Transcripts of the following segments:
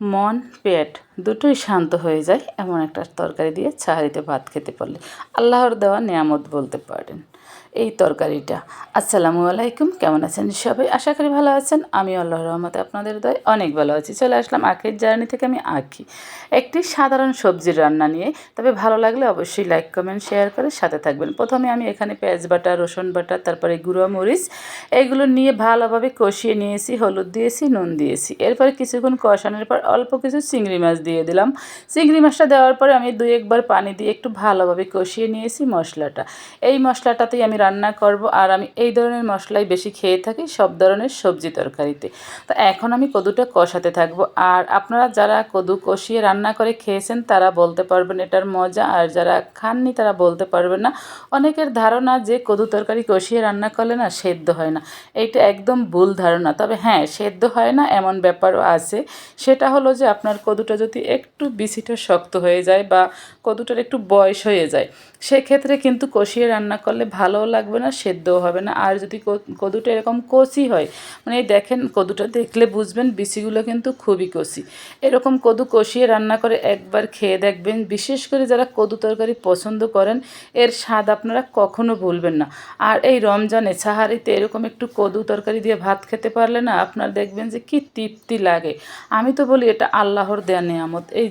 মন পেট দুটোই শান্ত হয়ে যায় এমন একটা তরকারি দিয়ে ছাহারিতে ভাত খেতে পারলে। আল্লাহর দেওয়া নিয়ামত বলতে পারেন। এই তরকারিটা। আসসালামু আলাইকুম, কেমন আছেন সবাই? আশা করি ভালো আছেন। আমি আল্লাহর রহমতে আপনাদের দয় অনেক ভালো আছি। চলে আসলাম আখের জার্নি থেকে আমি আঁকি একটি সাধারণ সবজির রান্না নিয়ে। তবে ভালো লাগলে অবশ্যই লাইক, কমেন্ট, শেয়ার করে সাথে থাকবেন। প্রথমে আমি এখানে পেঁয়াজ বাটা, রসুন বাটা, তারপরে গুঁড়ো, মরিচ এইগুলো নিয়ে ভালোভাবে কষিয়ে নিয়েছি, হলুদ দিয়েছি, নুন দিয়েছি। এরপরে কিছুক্ষণ কষানোর পর অল্প কিছু চিংড়ি মাছ দিয়ে দিলাম। চিংড়ি মাছটা দেওয়ার পরে আমি দুই একবার পানি দিয়ে একটু ভালোভাবে কষিয়ে নিয়েছি মশলাটা। এই মশলাটাতেই আমি রান্না করব আর আমি এই ধরনের মশলাই বেশি খেয়ে থাকি সব ধরনের সবজি তরকারিতে। তো এখন আমি কদুটা কষাতে থাকব আর আপনারা যারা কদু কষিয়ে রান্না করে খেয়েছেন তারা বলতে পারবেন এটার মজা আর যারা খাননি তারা বলতে পারবেন না। অনেকের ধারণা যে কদু তরকারি কষিয়ে রান্না করলে না সেদ্ধ হয় না। এইটা একদম ভুল ধারণা। তবে হ্যাঁ সেদ্ধ হয় না এমন ব্যাপারও আছে। সেটা হলো যে আপনার কদুটা যদি একটু বিচিটা শক্ত হয়ে যায় বা কদুটার একটু বয়স হয়ে যায়, সেক্ষেত্রে কিন্তু কষিয়ে রান্না করলে ভালোও লাগবে না, সেদ্ধও হবে না। আর যদি কদুটা এরকম কচি হয় মানে দেখেন কদুটা দেখলে বুঝবেন বিচিগুলো কিন্তু খুবই কচি এরকম কদু কষিয়ে রান্না করে একবার খেয়ে দেখবেন, বিশেষ করে যারা কদু তরকারি পছন্দ করেন, এর স্বাদ আপনারা কখনো ভুলবেন না। আর এই রমজানে সাহারিতে এরকম একটু কদু তরকারি দিয়ে ভাত খেতে পারলে না, আপনার দেখবেন যে কি তৃপ্তি লাগে। আমি তো বলি এটা আল্লাহর দেয়া নেয়ামত। এই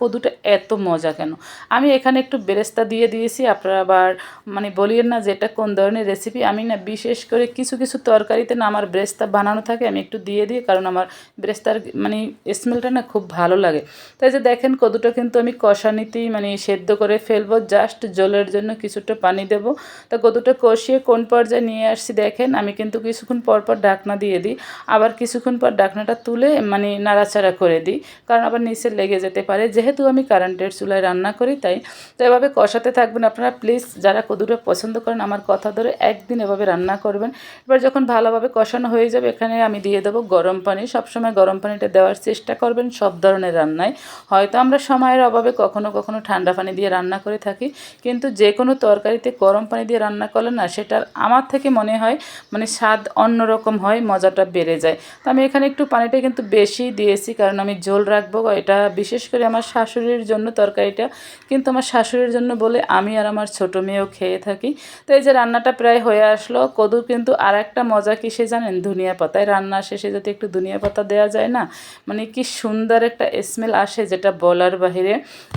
কদুটা এত মজা কেন? আমি এখানে একটু বেরেস্তা দিয়ে দিয়েছি, আপনারা আবার মানে বলিয়েন না যে এটা কোন ধরনের রেসিপি আমি না বিশেষ করে কিছু কিছু তরকারিতে না আমার ব্রেস্তা বানানো থাকে, আমি একটু দিয়ে দিই, কারণ আমার ব্রেস্তার মানে স্মেলটা না খুব ভালো লাগে। তাই যে দেখেন কদুটা কিন্তু আমি কষানিতেই মানে সেদ্ধ করে ফেলব জাস্ট জলের জন্য কিছুটা পানি দেব। তা কদুটা কষিয়ে কোন পর্যায়ে নিয়ে আসছি দেখেন, আমি কিন্তু কিছুক্ষণ পর পর ডাকনা দিয়ে দিই। আবার কিছুক্ষণ পর ডাকনাটা তুলে মানে নাড়াচাড়া করে দিই, কারণ আবার নিচে লেগে যেতে পারে। যেহেতু আমি কারেন্টের চুলায় রান্না করি, তাই তো এভাবে কষাতে থাকবেন আপনারা। প্লিজ যারা কদুটা পছন্দ করেন, আমার কথা ধরে একদিন এভাবে রান্না করবেন। এবার যখন ভালোভাবে কষানো হয়ে যাবে, এখানে আমি দিয়ে দেবো গরম পানি। সবসময় গরম পানিটা দেওয়ার চেষ্টা করবেন সব ধরনের রান্নায়। হয়তো আমরা সময়ের অভাবে কখনো কখনো ঠান্ডা পানি দিয়ে রান্না করে থাকি, কিন্তু যে কোনো তরকারিতে গরম পানি দিয়ে রান্না করলে না, সেটার আমার থেকে মনে হয় মানে স্বাদ অন্যরকম হয়, মজাটা বেড়ে যায়। তো আমি এখানে একটু পানিটা কিন্তু বেশি দিয়েছি, কারণ আমি ঝোল রাখব, এটা বিশেষ করে আমার শাশুড়ির জন্য তরকারিটা, কিন্তু আমার শাশুড়ির জন্য বলে আমি আর আমার ছোটো মেয়েও খেয়ে থাকি। তো এই যে রান্নাটা প্রায় হয়ে আসলো, কদুর কিন্তু আর একটা মজা কিসে জানেন? ধনিয়া পাতায় রান্না শেষে যদি একটু ধনিয়া পাতা দেওয়া যায় না মানে কি সুন্দর একটা স্মেল আসে যেটা বলার বাহিরে।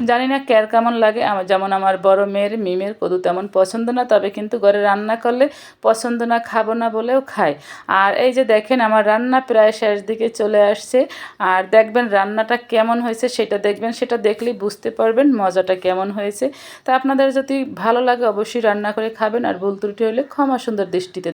জানি না ক্যার কেমন লাগে, আমার যেমন আমার বড় মেয়ের, মিমের কদু তেমন পছন্দ না, তবে কিন্তু ঘরে রান্না করলে পছন্দ না, খাব না বলেও খায়। আর এই যে দেখেন, আমার রান্না প্রায় শেষ দিকে চলে আসছে। আর দেখবেন রান্নাটা কেমন হয়েছে, সেটা দেখবেন, সেটা দেখলেই বুঝতে পারবেন মজাটা কেমন হয়েছে। তা আপনাদের যদি ভালো লাগে, অবশ্যই রান্না করে খাবেন, আর ভুল ত্রুটি হলে ক্ষমা সুন্দর দৃষ্টিতে